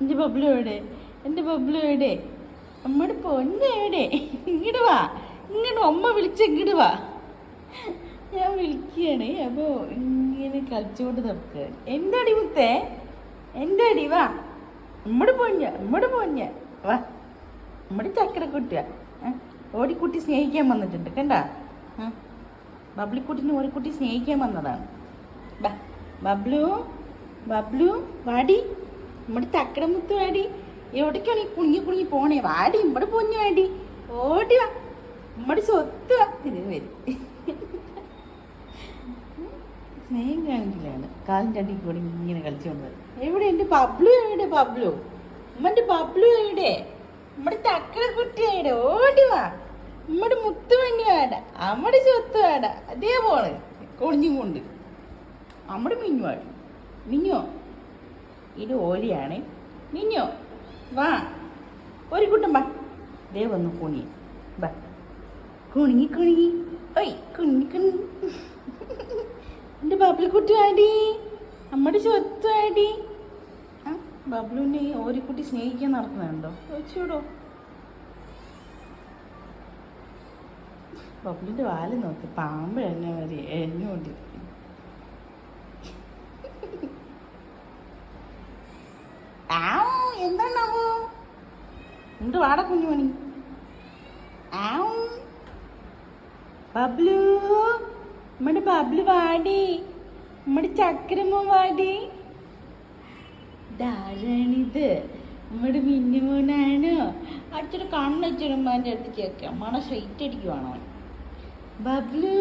എന്റെ ബബ്ലു എവിടെ? എന്റെ ബബ്ലു എവിടെ? അമ്മയുടെ പൊന്ന എവിടെ? ഇങ്ങോട്ട് വാ. ഇങ്ങോട്ട് അമ്മ വിളിച്ച ഇങ്ങോട്ട് വാ. ഞാൻ വിളിക്കുകയാണ്. അപ്പോൾ ഇങ്ങനെ കളിച്ചുകൊണ്ട് നമുക്ക് എന്താടി മുത്തേ? അടി വാ. നമ്മടെ പൊഞ്ഞ നമ്മടെ പൊഞ്ഞ വാ. നമ്മുടെ ചക്കര കുട്ടിയ? ഓടിക്കുട്ടി സ്നേഹിക്കാൻ വന്നിട്ടുണ്ട്. കണ്ട? ബബ്ലിക്കുട്ടിനെ ഓടിക്കുട്ടി സ്നേഹിക്കാൻ വന്നതാണ്. ബബ്ലു ബബ്ലു വാടി. നമ്മുടെ തക്കട മുത്തു വാടി. എവിടേക്കാണ് ഈ കുണുങ്ങി കുണുങ്ങി പോണേ? വാടി ഇമ്മടെ പൊഞ്ഞു വാടി. ഓടി വാ. നമ്മുടെ സ്വത്ത് വാ. ഇത് വരും. സ്നേഹം കാണിക്കലാണ്. കാലിന്റെ രണ്ടി കൂടി ഇങ്ങനെ കളിച്ചുകൊണ്ട് എവിടെ? എന്റെ പബ്ലു എവിടെ? പബ്ലു ഉമ്മന്റെ പബ്ലു എവിടെ? നമ്മുടെ തക്കട കുട്ടി എവിടെ? ഓടി വാ. നമ്മുടെ മുത്ത് മഞ്ഞു വേണ്ട നമ്മുടെ സ്വത്ത് വേണ്ട അതേ പോണ്. കൊളിഞ്ഞും കൊണ്ട്. നമ്മുടെ മിഞ്ഞു വാടി. മിഞ്ഞോ ഇത് ഓലിയാണ്. നിന്നോ വാ. ഒരു കൂട്ടം വാ. ദേ വന്നു കുണി. വാ. കുണുങ്ങി കുണുങ്ങി. കുണുങ്ങി കുണി എന്റെ ബബ്ലുക്കുട്ടി ആടി. നമ്മുടെ സ്വത്ത് ആടി. ആ ബബ്ലുവിനെ ഓരിക്കുട്ടി സ്നേഹിക്കാൻ നടക്കുന്നുണ്ടോ ചോദിച്ചൂടോ? ബബ്ലുവിന്റെ വാൽ നോക്ക്. പാമ്പ് എന്നെ വരെ എഴുന്നുകൊണ്ടിരിക്കും എന്ത് വാട കുഞ്ഞുമണി. ബബ്ലു നമ്മുടെ ബബ്ലു വാടി. നമ്മുടെ ചക്രമ വാടി. ധാരാണിത് നമ്മുടെ മിന്നുമോനാണ് അച്ഛന് കണ്ണച്ചനുമ്മാന്റെ അടുത്ത് കേൾക്കാം. മണ സ്ട്രൈറ്റ് അടിക്കുവാണോ ബബ്ലു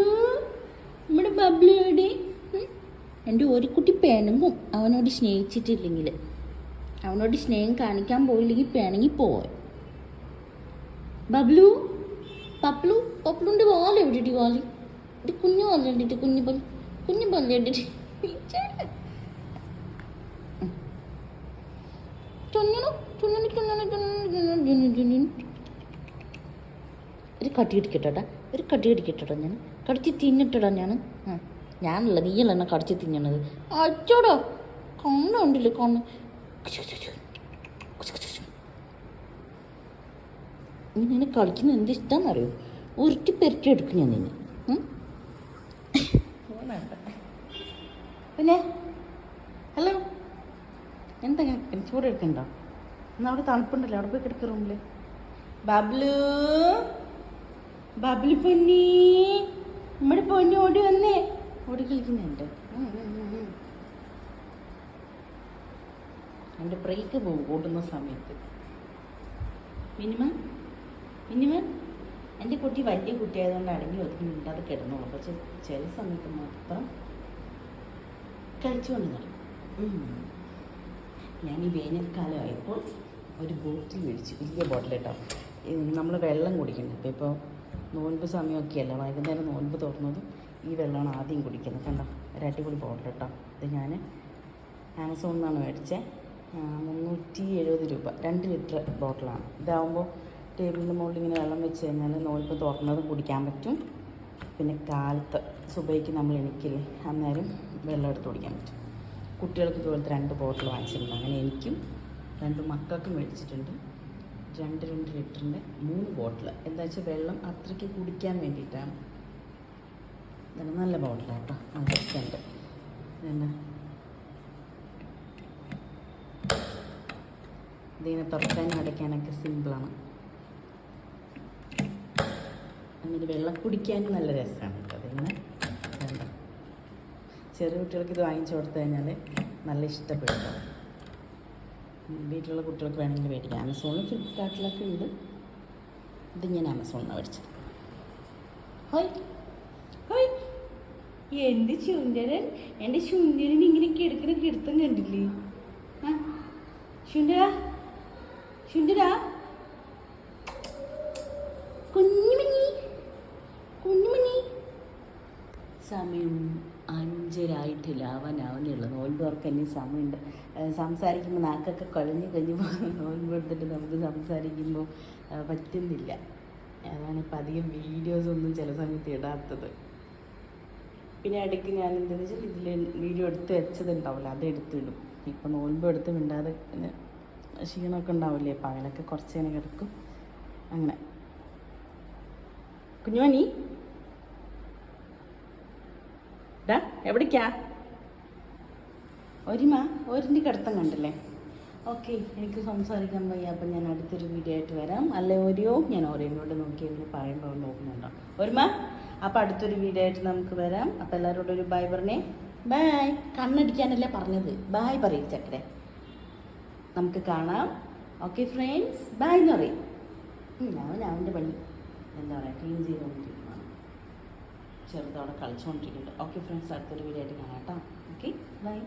നമ്മുടെ ബബ്ലു എവിടെ? ഉം? എന്റെ ഒരു കുട്ടി പിണങ്ങും അവനോട് സ്നേഹിച്ചിട്ടില്ലെങ്കിൽ അവനോട് സ്നേഹം കാണിക്കാൻ പോയില്ലെങ്കിൽ പിണങ്ങി പോവാൻ ബബ്ലു പപ്ലു പപ്ലുന്റെ വാൽ എവിടെയിട്ട് വാൽ? ഇത് കുഞ്ഞു വാൽ കണ്ടിട്ട് കുഞ്ഞു പല്ല് കുഞ്ഞു പല്ല് കണ്ടിട്ട്. ഒരു കട്ടി ഇടിക്കട്ടെടാ ഒരു കട്ടി ഇടിക്കട്ടെടാ ഞാൻ. കടിച്ച് തിന്നിട്ടടാ ഞാൻ ഞാനല്ല നീയല്ല എന്നെ കടിച്ച് തിന്നണത്. അച്ചോടോ കണ്ണുണ്ടല്ലോ കണ്ണ്. ഇങ്ങനെ കളിക്കുന്ന എന്ത് ഇഷ്ടമെന്നറിയോ ഉരുട്ടി പെരട്ടി എടുക്കും ഞാൻ നിന്നെ? പിന്നെ? ഹലോ? എന്താ ഞാൻ ചൂട് എടുക്കണ്ടോ? എന്നാ അവിടെ തണുപ്പുണ്ടല്ലോ അവിടെ പോയി കിടക്ക റൂമിൽ ബബ്ലു? ബബ്ലു പൊന്നി? നമ്മുടെ പൊന്നി ഓടി വന്നേ. ഓടി കളിക്കുന്നുണ്ട്. എന്റെ ബ്രേക്ക് പോകും ഓടുന്ന സമയത്ത്. മിനിമ മിനിമ എന്റെ കുട്ടി വലിയ കുട്ടിയായതുകൊണ്ട് അടങ്ങി ഒതുങ്ങി മിണ്ടാതെ കിടന്നോളൂ. പക്ഷെ ചില സമയത്ത് മാത്രം കഴിച്ചുകൊണ്ട് നടക്കും. ഞാൻ ഈ വേനൽക്കാലമായപ്പോൾ ഒരു ബോട്ടിൽ മേടിച്ചു. വലിയ ബോട്ടിൽ കേട്ടോ. നമ്മൾ വെള്ളം കുടിക്കണം അപ്പോൾ ഇപ്പോൾ നോൻപ് സമയമൊക്കെയല്ല. വൈകുന്നേരം നോൻപ് തുറന്നതും ഈ വെള്ളമാണ് ആദ്യം കുടിക്കുന്നത്. കണ്ടോ? ഒരു അടിപൊളി ബോട്ടിൽ കേട്ടോ. ഇത് ഞാൻ ആമസോണിൽ നിന്നാണ് മേടിച്ചത്. മുന്നൂറ്റി എഴുപത് രൂപ. രണ്ട് ലിറ്റർ ബോട്ടിലാണ്. ഇതാവുമ്പോൾ ടേബിളിന്റെ മുകളിൽ ഇങ്ങനെ വെള്ളം വെച്ച് കഴിഞ്ഞാൽ നോൽപ്പ് തുറന്നതും കുടിക്കാൻ പറ്റും. പിന്നെ കാലത്ത് സുബൈക്ക് നമ്മൾ എണിക്കില്ലേ അന്നേരം വെള്ളം എടുത്ത് കുടിക്കാൻ പറ്റും. കുട്ടികൾക്ക് ഇതുപോലത്തെ രണ്ട് ബോട്ടിൽ വാങ്ങിച്ചിട്ടുണ്ട്. അങ്ങനെ എനിക്കും രണ്ട് മക്കൾക്കും മേടിച്ചിട്ടുണ്ട്. രണ്ട് രണ്ട് ലിറ്ററിന്റെ മൂന്ന് ബോട്ടിൽ. എന്താ വെച്ചാൽ വെള്ളം അത്രയ്ക്ക് കുടിക്കാൻ വേണ്ടിയിട്ടാണ് ഇതാണ് നല്ല ബോട്ടിലാണ് കേട്ടോ. നല്ല ഇഷ്ടമുണ്ട് ഇതെന്നാ? ഇതിങ്ങനെ തുറക്കാനും അടയ്ക്കാനൊക്കെ സിമ്പിളാണ് എന്നിട്ട് വെള്ളം കുടിക്കാനും നല്ല രസമാണ് കേട്ടോ. അതിങ്ങനെ? ചെറിയ കുട്ടികൾക്ക് ഇത് വാങ്ങിച്ചു കൊടുത്തു കഴിഞ്ഞാൽ നല്ല ഇഷ്ടപ്പെടും വീട്ടിലുള്ള കുട്ടികൾക്ക് വേണമെങ്കിൽ മേടിക്കാം. ആമസോണിൽ ഫ്ലിപ്കാർട്ടിലൊക്കെ ഉണ്ട്. ഇത് ഞാൻ ആമസോണിൽ മേടിച്ചത്. ഹോയ്. ഹോയ്. എന്റെ ചുണ്ടരൻ എന്റെ ചുണ്ടരൻ ഇങ്ങനെ കിടക്കുന്ന കിടത്തം കണ്ടില്ലേ? ആ ചുണ്ടരാ ശുണ്ടര കുഞ്ഞുമണി കുഞ്ഞുമണി സമയം അഞ്ചരായിട്ടില്ല ആവാനാവുന്നുള്ളൂ നോൻപ് തുറക്കാൻ ഇനി സമയമുണ്ട്. സംസാരിക്കുമ്പോൾ നാക്കൊക്കെ കുഴഞ്ഞ് കഴിഞ്ഞ് എടുത്തിട്ട് നമുക്ക് സംസാരിക്കുമ്പോൾ പറ്റുന്നില്ല. അതാണ് ഇപ്പം അധികം വീഡിയോസ് ഒന്നും ചില സമയത്ത് ഇടാത്തത്. പിന്നെ ഇടയ്ക്ക് ഞാൻ എന്താണെന്ന് വെച്ചാൽ ഇതിൽ വീഡിയോ എടുത്ത് വെച്ചതുണ്ടാവില്ല. അത് എടുത്തിടും. ഇപ്പം നോൽമ്പ് എടുത്ത് മിണ്ടാതെ ക്ഷീണമൊക്കെ ഉണ്ടാവില്ലേ? പകലൊക്കെ കുറച്ച് നേരം കിടക്കും. അങ്ങനെ. കുഞ്ഞുമണി എവിടേക്കാ? ഒരുമ ഒരിന്റെ കിടത്തം കണ്ടല്ലേ? ഓക്കെ എനിക്ക് സംസാരിക്കാൻ വയ്യ അപ്പം ഞാൻ അടുത്തൊരു വീഡിയോ ആയിട്ട് വരാം. അല്ലെ ഓരോ ഞാൻ ഓരോനോട് നോക്കി ഇങ്ങനെ പറയുമ്പോൾ നോക്കുന്നുണ്ടോ? ഒരുമ അപ്പം അടുത്തൊരു വീഡിയോ ആയിട്ട് നമുക്ക് വരാം. അപ്പം എല്ലാവരോടും ഒരു ബൈ പറഞ്ഞേ. ബായ് കണ്ണടിക്കാനല്ലേ പറഞ്ഞത്. ബായ് പറയും ചക്കരെ. നമുക്ക് കാണാം. ഓക്കെ ഫ്രണ്ട്സ് ബായ് എന്ന് പറയും. ഞാൻ അവന്റെ പണി. എന്താ പറയുക ക്ലീൻ ചെയ്തുകൊണ്ടിരിക്കുകയാണ് ചെറുതവിടെ കളിച്ചുകൊണ്ടിരിക്കുന്നുണ്ട് ഓക്കെ ഫ്രണ്ട്സ് അടുത്തൊരു വീഡിയോ ആയിട്ട് കാണാം കേട്ടോ. Okay bye